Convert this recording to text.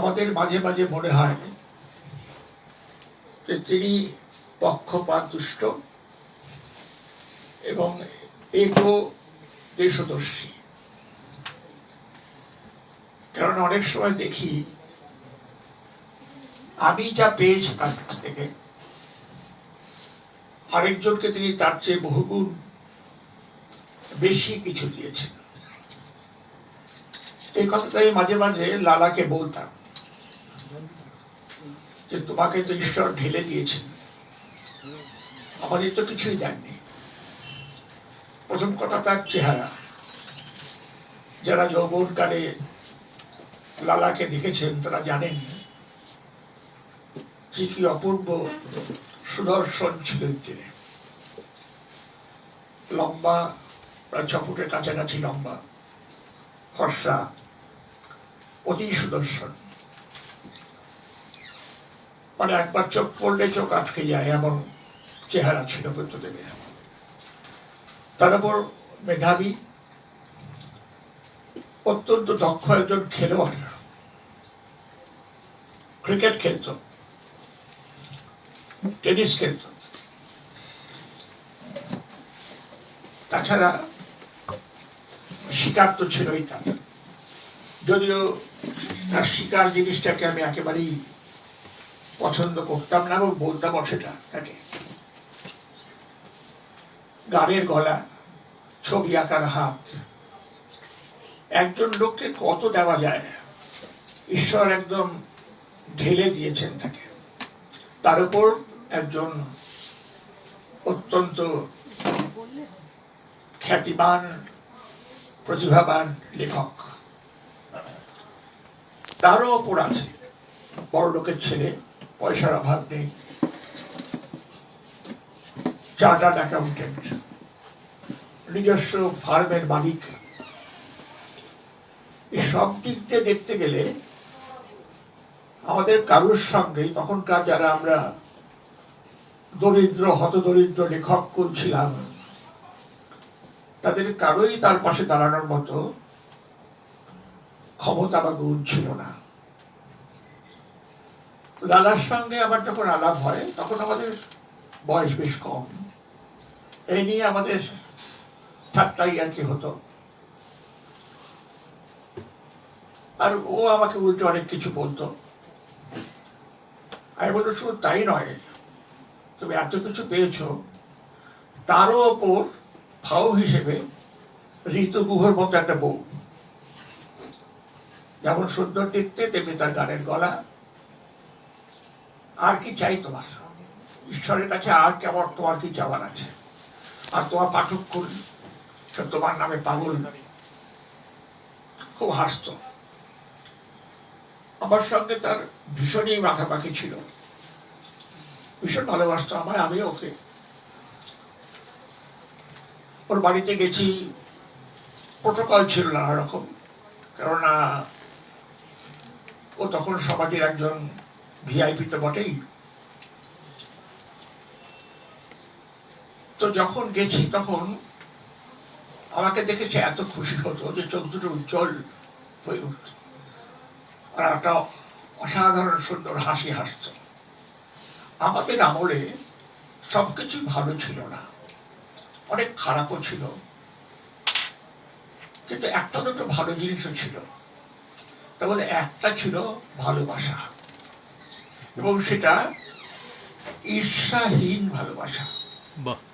আমাদের মাঝে মাঝে মনে হয় যে তিনি পক্ষপাত দুষ্ট এবং এগো দেশদর্শী কারণ অনেক সময় দেখি, আমি যা পেয়েছি তার কাছ থেকে, আরেকজনকে তিনি তার চেয়ে বহুগুণ বেশি কিছু দিয়েছেন। এই কথাটাই মাঝে মাঝে লালাকে বলতাম। যে তোমাকে তো ঈশ্বর ঢেলে দিয়েছেন। আমাদের তো কিছুই দেননি প্রথম কথা তার চেহারা। যারা যৌবনকালে লালাকে দেখেছেন, তারা জানেন যে কি অপূর্ব সুদর্শন ছিলেন তিনি। লম্বা, প্রায় ছ ফুটের কাছাকাছি লম্বা, ফর্সা, অতি সুদর্শন। মানে একবার চোখ পড়লে চোখ আটকে যায়, এমন চেহারা ছিল বুদ্ধদেবের তার উপর মেধাবী, অত্যন্ত দক্ষ একজন খেলোয়াড়। ক্রিকেট খেলত। টেনিস খেলত। তাছাড়া শিকার তো ছিলই তার। যদিও তার শিকার জিনিসটাকে আমি একেবারেই পছন্দ করতাম না এবং বলতাম সেটা, তাকে। গানের গলা, ছবি আঁকার হাত। একজন লোককে কত দেওয়া যায়? ঈশ্বর একদম ঢেলে দিয়েছেন তাকে। তার উপর একজন অত্যন্ত খ্যাতিমান, প্রতিভাবান লেখক। তারও ওপর আছে বড় লোকের ছেলে। পয়সার অভাব নেই। চার্টার্ড অ্যাকাউন্টেন্ট নিজস্ব ফার্মের মালিক। সব দিক দিয়ে দেখতে গেলে আমাদের কারোর সঙ্গে তখনকার যারা আমরা দরিদ্র, হতদরিদ্র লেখক করছিলাম তাদের কারোই তার পাশে দাঁড়ানোর মতো ক্ষমতা বা গুণ ছিল না। লালার সঙ্গে আমার যখন আলাপ হয়, তখন আমাদের বয়স বেশ কম। এই নিয়ে আমাদের ঠাট্টাই আর কি হতো। আর ও আমাকে উল্টে অনেক কিছু বলতো। আমি বলতো শুধু তাই নয়, তুমি এত কিছু পেয়েছ। তারও ওপর ফাও হিসেবে ঋতু গুহর মতো একটা বউ। যেমন সুন্দর দেখতে তেমনি তার গানের গলা। আর কি চাই তোমার ঈশ্বরের কাছে আর কেমন তোমার কি চাওয়ার আছে? আর তোমার পাঠক করল তোমার নামে পাগল খুব হাসত। আমার সঙ্গে তার ভীষণই মাখামাখি ছিল। ভীষণ ভালোবাসতো আমায়, আমি ওকে। ওর বাড়িতে গেছি। প্রোটোকল ছিল নানা রকম। কেননা ও তখন সমাজের একজন ভিআইপি তো বটেই। তো যখন গেছি তখন আমাকে দেখে সে এত খুশি হতো যে চোখ দুটো উজ্জ্বল হয়ে উঠত। আর একটা অসাধারণ সুন্দর হাসি হাসত। আমাদের আমলে সবকিছু ভালো ছিল না। অনেক খারাপও ছিল। কিন্তু একটা দুটো ভালো জিনিসও ছিল। তার মধ্যে একটা ছিল ভালোবাসা। এবং সেটা ঈর্ষাহীন ভালোবাসা। বাহ।